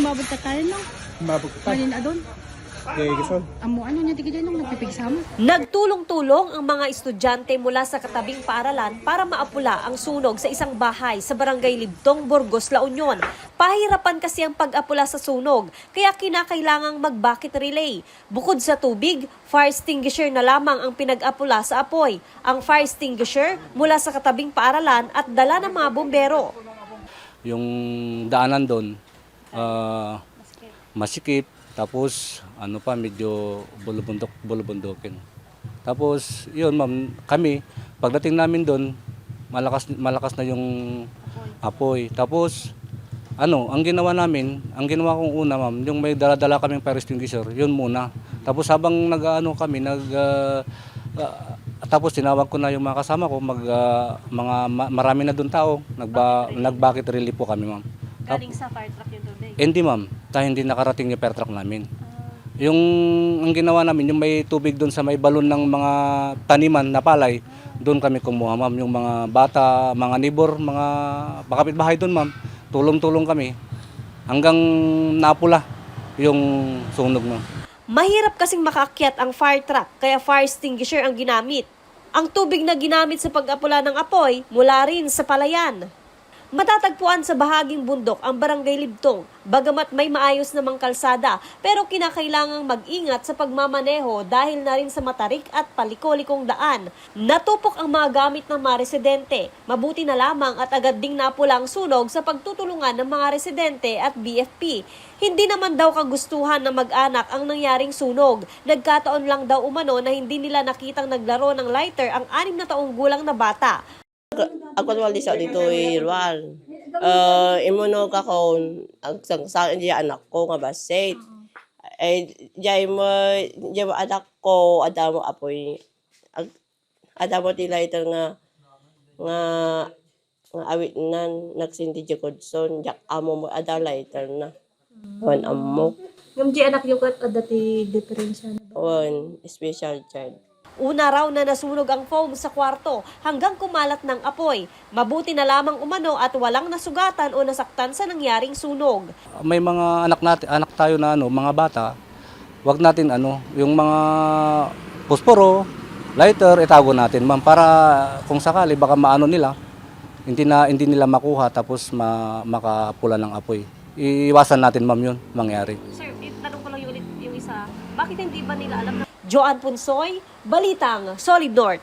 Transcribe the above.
mabot ka tayo no? Mabog pa. Malin adon. Kaya Gison. Amo ano niya tigil nung nagpipigsama. Nagtulong-tulong ang mga estudyante mula sa katabing paaralan para maapula ang sunog sa isang bahay sa barangay Libtong, Burgos, La Union. Pahirapan kasi ang pag-apula sa sunog, kaya kinakailangang mag-bucket relay. Bukod sa tubig, fire extinguisher na lamang ang pinag-apula sa apoy. Ang fire extinguisher mula sa katabing paaralan at dala ng mga bombero. yung daanan doon ah, masikip. Tapos ano pa medyo bulubundok bulubundokin. Tapos yun ma'am kami pagdating namin doon malakas malakas na yung apoy. Tapos ano ang ginawa namin ang ginawa kong una ma'am yung may dala-dala kaming fire extinguisher yun muna. Tapos habang nag-ano kami nag ah, ah, tapos tinawag ko na yung mga kasama ko mag ah, mga ma- marami na doon tao nagba nagbakit relief po kami ma'am Galing sa fire truck yung tubig. hindi ma'am, dahil hindi nakarating yung fair truck namin. Yung ang ginawa namin, yung may tubig doon sa may balon ng mga taniman na palay, doon kami kumuha ma'am. Yung mga bata, mga neighbor, mga bakapit-bahay doon ma'am, tulong-tulong kami hanggang napula yung sunog ma'am. Mahirap kasing makaakyat ang fire truck, kaya fire extinguisher ang ginamit. Ang tubig na ginamit sa pag-apula ng apoy mula rin sa palayan. Matatagpuan sa bahaging bundok ang barangay Libtong, bagamat may maayos namang kalsada, pero kinakailangang mag-ingat sa pagmamaneho dahil na rin sa matarik at palikolikong daan. Natupok ang mga gamit ng mga residente. Mabuti na lamang at agad ding napula ang sunog sa pagtutulungan ng mga residente at BFP. Hindi naman daw kagustuhan ng mag-anak ang nangyaring sunog. Nagkataon lang daw umano na hindi nila nakitang naglaro ng lighter ang anim na taong gulang na bata. Ako wali sa dito irwal. Uh, imuno ka ko ang sang sa diya anak ko nga basit. Eh jay mo jay mo anak ko adamo apoy. Ag, adamo ti lighter nga nga nga awit nan nagsindi jud kodson jak amo mo ada lighter na. Wan amo. Yung di anak yung dati diferensya na Wan special child. Una raw na nasunog ang foam sa kwarto hanggang kumalat ng apoy. Mabuti na lamang umano at walang nasugatan o nasaktan sa nangyaring sunog. May mga anak natin, anak tayo na ano, mga bata, wag natin ano, yung mga posporo, lighter, itago natin ma'am para kung sakali baka maano nila, hindi na hindi nila makuha tapos ma, makapula ng apoy. Iiwasan natin ma'am yun mangyari. Sir, tanong ko lang yung, ulit yung isa. Bakit hindi ba nila alam na... Joan Punsoy, Balitang, Solid North.